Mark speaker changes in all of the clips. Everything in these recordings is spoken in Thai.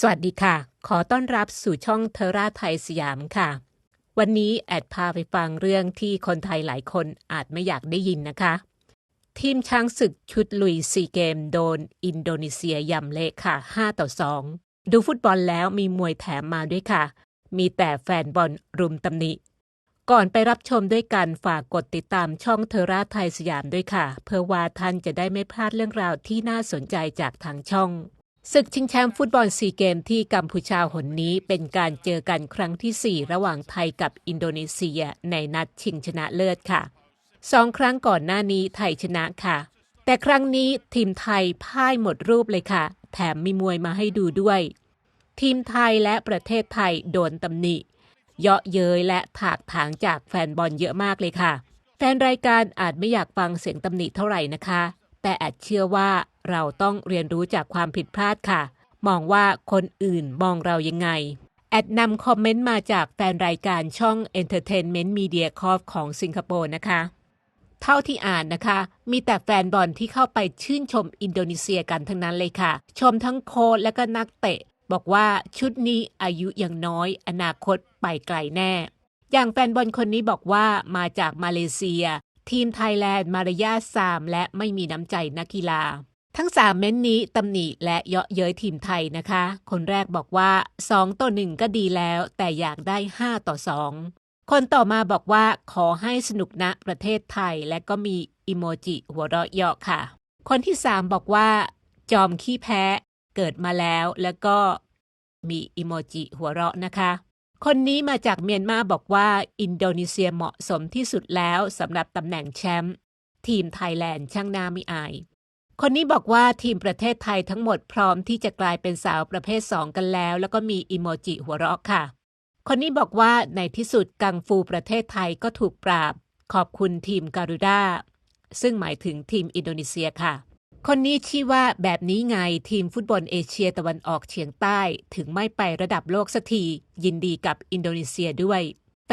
Speaker 1: สวัสดีค่ะ ขอต้อนรับสู่ช่องเทราไทยสยามค่ะ วันนี้แอดพาไปฟังเรื่องที่คนไทยหลายคนอาจไม่อยากได้ยินนะคะ ทีมช้างศึกชุดลุยซีเกมโดน อินโดนีเซียยำเละค่ะ 5 ต่อ 2 ดูฟุตบอลแล้วมีมวยแถมมาด้วยค่ะ มีแต่แฟนบอลรุมตำหนิ ก่อนไปรับชมด้วยกันฝากกดติดตามช่องเทราไทยสยามด้วยค่ะ เพื่อว่าท่านจะได้ไม่พลาดเรื่องราวที่น่าสนใจจากทางช่อง ศึกชิงแชมป์ฟุตบอลซีเกมที่กัมพูชาหนนี้เป็นการเจอกันครั้งที่ 4 ระหว่างไทยกับอินโดนีเซียในนัดชิงชนะเลิศค่ะสองครั้งก่อนหน้านี้ไทยชนะค่ะ แต่ครั้งนี้ทีมไทยพ่ายหมดรูปเลยค่ะ แถมมีมวยมาให้ดูด้วย ทีมไทยและประเทศไทยโดนตำหนิ เยาะเย้ยและถากถางจากแฟนบอลเยอะมากเลยค่ะ แฟนรายการอาจไม่อยากฟังเสียงตำหนิเท่าไหร่นะคะ แต่แอดเชื่อว่า เราต้องเรียนรู้จากความผิดพลาดค่ะ มองว่าคนอื่นมองเรายังไง แอดนำคอมเมนต์มาจากแฟนรายการช่อง Entertainment Media Corp ของสิงคโปร์นะคะ เท่าที่อ่านนะคะ มีแต่แฟนบอลที่เข้าไปชื่นชมอินโดนีเซียกันทั้งนั้นเลยค่ะ ชมทั้งโค้ชและก็นักเตะ บอกว่าชุดนี้อายุยังน้อย อนาคตไปไกลแน่ อย่างแฟนบอลคนนี้บอกว่ามาจากมาเลเซีย ทีมไทยแลนด์มารยาทสามและไม่มีน้ำใจนักกีฬา ทั้งสามเม้นนี้ตำหนิและเยาะเย้ยทีมไทยนะคะ คนแรกบอกว่า 2 ต่อ 1 ก็ดีแล้ว แต่อยากได้ 5 ต่อ 2 คนต่อมาบอกว่าขอให้สนุกนะประเทศไทยและก็มีอิโมจิหัวเราะเยาะค่ะ คนที่ 3 บอกว่า จอมขี้แพ้เกิดมาแล้วแล้วก็มีอิโมจิหัวเราะนะคะ คนนี้มาจากเมียนมาบอกว่า อินโดนีเซียเหมาะสมที่สุดแล้วสำหรับตำแหน่งแชมป์ทีมไทยแลนด์ช่างน่าไม่อาย คนนี้บอกว่าทีมประเทศไทยทั้งหมดพร้อมที่จะกลายเป็นสาวประเภท 2 กันแล้ว แล้วก็มีอิโมจิหัวเราะค่ะ คนนี้บอกว่าในที่สุดกังฟูประเทศไทยก็ถูกปราบ ขอบคุณทีมการูด้าซึ่งหมายถึงทีมอินโดนีเซียค่ะ คนนี้ชี้ว่าแบบนี้ไงทีมฟุตบอลเอเชียตะวันออกเฉียงใต้ ถึงไม่ไประดับโลกสักทียินดีกับอินโดนีเซียด้วย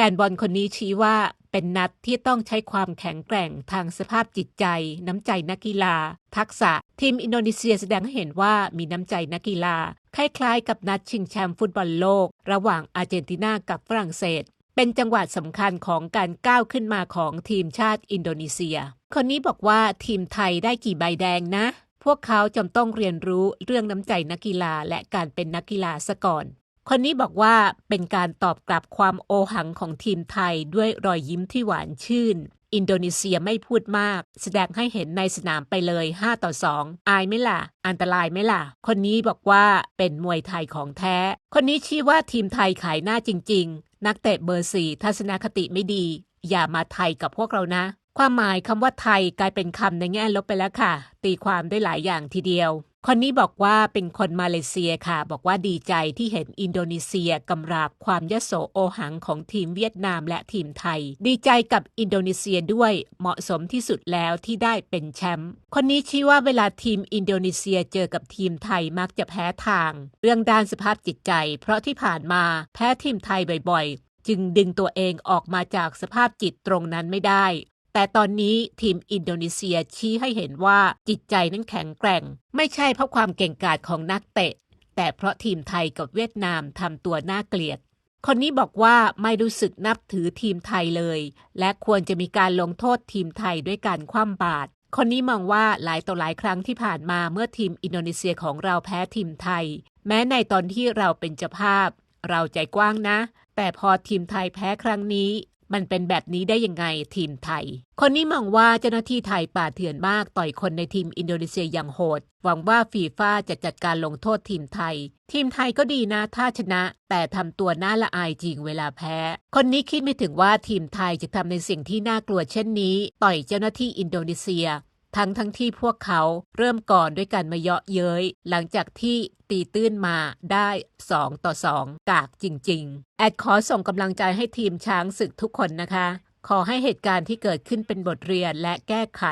Speaker 1: นบอลคนนี้ชี้ว่าเป็นนัดที่ต้องใช้ความแข็งแกร่งทางสภาพจิตใจ น้ำใจนักกีฬา ทักษะ ทีมอินโดนีเซียแสดงให้เห็นว่ามีน้ำใจนักกีฬา คล้ายๆ กับนัดชิงแชมป์ฟุตบอลโลก ระหว่างอาร์เจนตินากับฝรั่งเศส เป็นจังหวะสำคัญของการก้าวขึ้นมาของทีมชาติอินโดนีเซีย คนนี้บอกว่าทีมไทยได้กี่ใบแดงนะ พวกเขาจำต้องเรียนรู้เรื่องน้ำใจนักกีฬาและการเป็นนักกีฬาซะก่อน คนนี้บอกว่าเป็นการตอบกลับความโอหังของทีมไทยด้วยรอยยิ้มที่หวานชื่น อินโดนีเซียไม่พูดมาก แสดงให้เห็นในสนามไปเลย 5 ต่อ 2 อายไหมล่ะ อันตรายไหมล่ะ คนนี้บอกว่าเป็นมวยไทยของแท้ คนนี้ชี้ว่าทีมไทยขายหน้าจริง ๆ นักเตะเบอร์สี่ทัศนคติไม่ดี อย่ามาไทยกับพวกเรานะ ความหมายคำว่าไทยกลายเป็นคำในแง่ลบไปแล้วค่ะ ตีความได้หลายอย่างทีเดียว คนนี้บอกว่าเป็นคนมาเลเซียค่ะ บอกว่าดีใจที่เห็นอินโดนีเซียกำราบความยโสโอหังของทีมเวียดนามและทีมไทย ดีใจกับอินโดนีเซียด้วยเหมาะสมที่สุดแล้วที่ได้เป็นแชมป์คนนี้ชี้ว่าเวลาทีมอินโดนีเซียเจอกับทีมไทยมักจะแพ้ทาง เรื่องด้านสภาพจิตใจ เพราะที่ผ่านมาแพ้ทีมไทยบ่อยๆ จึงดึงตัวเองออกมาจากสภาพจิตตรงนั้นไม่ได้ แต่ตอนนี้ทีมอินโดนีเซียชี้ให้เห็นว่าจิตใจนั้นแข็งแกร่ง ไม่ใช่เพราะความเก่งกาจของนักเตะ แต่เพราะทีมไทยกับเวียดนามทำตัวน่าเกลียด คนนี้บอกว่าไม่รู้สึกนับถือทีมไทยเลย และควรจะมีการลงโทษทีมไทยด้วยการคว่ำบาตรคนนี้มองว่าหลายต่อหลายครั้งที่ผ่านมาเมื่อทีมอินโดนีเซียของเราแพ้ทีมไทย แม้ในตอนที่เราเป็นเจ้าภาพ เราใจกว้างนะ แต่พอทีมไทยแพ้ครั้งนี้ มันเป็นแบบนี้ได้ยังไงทีมไทย คนนี้มองว่าเจ้าหน้าที่ไทยป่าเถื่อนมากต่อยคนในทีมอินโดนีเซียอย่างโหด หวังว่าฟีฟ่าจะจัดการลงโทษทีมไทย ทีมไทยก็ดีนะถ้าชนะ แต่ทำตัวน่าละอายจริงเวลาแพ้ คนนี้คิดไม่ถึงว่าทีมไทยจะทำในสิ่งที่น่ากลัวเช่นนี้ ต่อยเจ้าหน้าที่อินโดนีเซีย ทั้งทั้งที่พวกเขาเริ่มก่อนด้วยการมาเยาะเย้ย หลังจากที่ตีตื้นมาได้ 2 ต่อ 2 กากจริง ๆ แอดขอส่งกำลังใจให้ทีมช้างศึกทุกคนนะคะ ขอให้เหตุการณ์ที่เกิดขึ้นเป็นบทเรียนและแก้ไข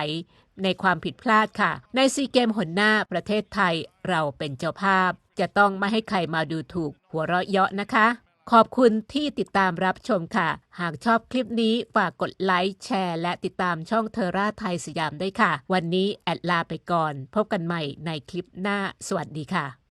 Speaker 1: ในความผิดพลาดค่ะ ในซีเกมหนหน้าประเทศไทยเราเป็นเจ้าภาพ จะต้องไม่ให้ใครมาดูถูกหัวเราะเยาะนะคะ ขอบคุณที่ติดตามรับชมค่ะ หากชอบคลิปนี้ฝากกดไลค์แชร์ และติดตามช่องเทอร่าไทยสยามด้วยค่ะ วันนี้แอดลาไปก่อน พบกันใหม่ในคลิปหน้า สวัสดีค่ะ